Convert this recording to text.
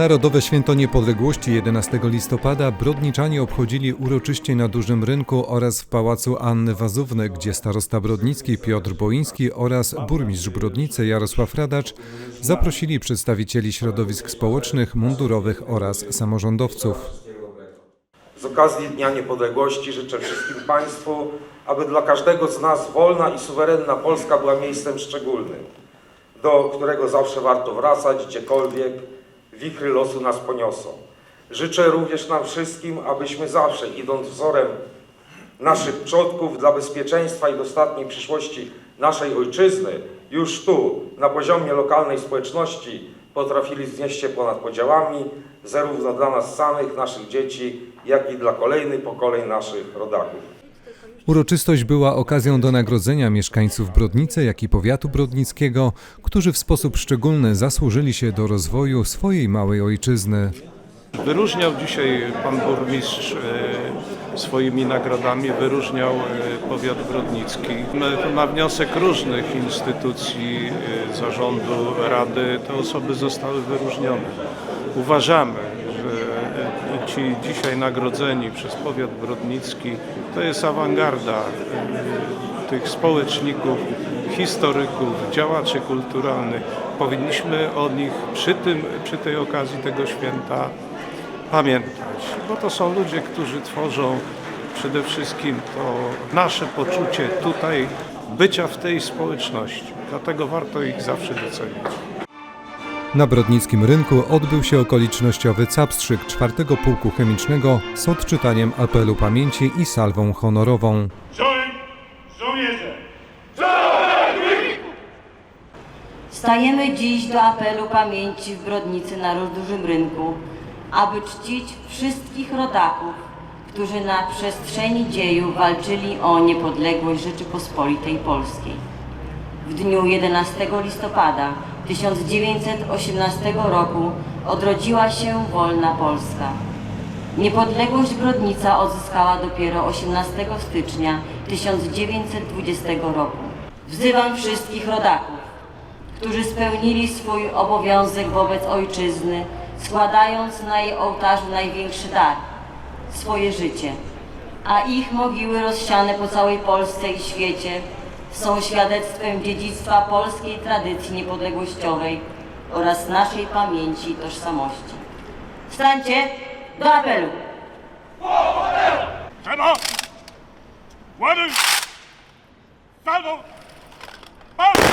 Narodowe Święto Niepodległości 11 listopada brodniczanie obchodzili uroczyście na Dużym Rynku oraz w Pałacu Anny Wazówny, gdzie starosta brodnicki Piotr Boiński oraz burmistrz Brodnicy Jarosław Radacz zaprosili przedstawicieli środowisk społecznych, mundurowych oraz samorządowców. Z okazji Dnia Niepodległości życzę wszystkim Państwu, aby dla każdego z nas wolna i suwerenna Polska była miejscem szczególnym, do którego zawsze warto wracać, gdziekolwiek wichry losu nas poniosą. Życzę również nam wszystkim, abyśmy zawsze, idąc wzorem naszych przodków dla bezpieczeństwa i dostatniej przyszłości naszej ojczyzny, już tu, na poziomie lokalnej społeczności, potrafili wznieść się ponad podziałami, zarówno dla nas samych, naszych dzieci, jak i dla kolejnych pokoleń naszych rodaków. Uroczystość była okazją do nagrodzenia mieszkańców Brodnicy, jak i powiatu brodnickiego, którzy w sposób szczególny zasłużyli się do rozwoju swojej małej ojczyzny. Wyróżniał dzisiaj pan burmistrz e, swoimi nagrodami, wyróżniał e, powiat brodnicki. Na- wniosek różnych instytucji, e, zarządu, rady, te osoby zostały wyróżnione. Uważamy, ci dzisiaj nagrodzeni przez powiat brodnicki to jest awangarda e, tych społeczników, historyków, działaczy kulturalnych. Powinniśmy o nich przy, tym, przy tej okazji tego święta pamiętać, bo to są ludzie, którzy tworzą przede wszystkim to nasze poczucie tutaj bycia w tej społeczności. Dlatego warto ich zawsze docenić. Na Brodnickim Rynku odbył się okolicznościowy capstrzyk czwartego Pułku Chemicznego z odczytaniem apelu pamięci i salwą honorową. Żołnierze! Stajemy dziś do apelu pamięci w Brodnicy na Dużym Rynku, aby czcić wszystkich rodaków, którzy na przestrzeni dziejów walczyli o niepodległość Rzeczypospolitej Polskiej. W dniu 11 listopada 1918 roku odrodziła się wolna Polska. Niepodległość Brodnica odzyskała dopiero 18 stycznia 1920 roku. Wzywam wszystkich rodaków, którzy spełnili swój obowiązek wobec ojczyzny, składając na jej ołtarzu największy dar swoje życie, a ich mogiły rozsiane po całej Polsce i świecie są świadectwem dziedzictwa polskiej tradycji niepodległościowej oraz naszej pamięci i tożsamości. Stańcie do apelu! Trzeba! Ładuj! Salwo! Salwo!